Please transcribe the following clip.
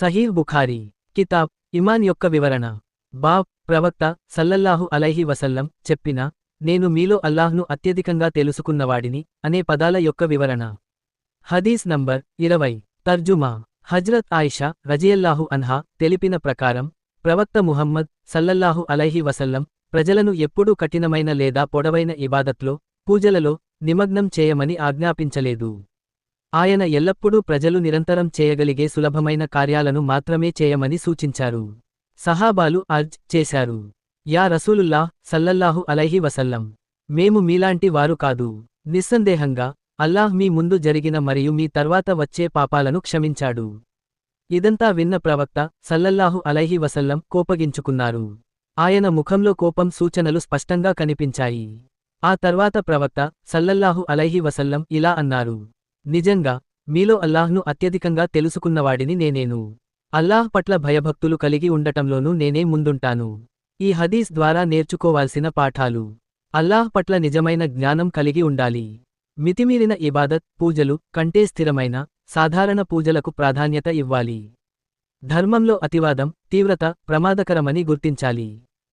సహీహ్ బుఖారీ కితాబ్ ఇమాన్ యొక్క వివరణ. బాబ్ ప్రవక్త సల్లల్లాహు అలైహి వసల్లం చెప్పిన నేను మీలో అల్లాహ్ను అత్యధికంగా తెలుసుకున్నవాడిని అనే పదాల యొక్క వివరణ. హదీస్ నంబర్ ఇరవై తర్జుమా. హజ్రత్ ఆయిషా రజియల్లాహు అన్హా తెలిపిన ప్రకారం ప్రవక్త ముహమ్మద్ సల్లల్లాహు అలైహి వసల్లం ప్రజలను ఎప్పుడూ కఠినమైన లేదా పొడవైన ఇబాదత్లో పూజలలో నిమగ్నం చేయమని ఆజ్ఞాపించలేదు. ఆయన ఎల్లప్పుడూ ప్రజలు నిరంతరం చేయగలిగే సులభమైన కార్యాలను మాత్రమే చేయమని సూచించారు. సహాబాలు అర్జ్ చేశారు. యా రసూలుల్లా సల్లల్లాహు అలైహి వసల్లం మేము మీలాంటి వారు కాదు. నిస్సందేహంగా అల్లాహ్ మీ ముందు జరిగిన మరియు మీ తర్వాత వచ్చే పాపాలను క్షమించాడు. ఇదంతా విన్న ప్రవక్త సల్లల్లాహు అలైహి వసల్లం కోపగించుకున్నారు. ఆయన ముఖంలో కోపం సూచనలు స్పష్టంగా కనిపించాయి. ఆ తర్వాత ప్రవక్త సల్లల్లాహు అలైహి వసల్లం ఇలా అన్నారు. నిజంగా మీలో అల్లాహ్ను అత్యధికంగా తెలుసుకున్నవాడిని నేనేను. అల్లాహ్ పట్ల భయభక్తులు కలిగి ఉండటంలోనూ నేనే ముందుంటాను. ఈ హదీస్ ద్వారా నేర్చుకోవాల్సిన పాఠాలు. అల్లాహ్ పట్ల నిజమైన జ్ఞానం కలిగి ఉండాలి. మితిమీరిన ఇబాదత్ పూజలు కంటే స్థిరమైన సాధారణ పూజలకు ప్రాధాన్యత ఇవ్వాలి. ధర్మంలో అతివాదం తీవ్రత ప్రమాదకరమని గుర్తించాలి.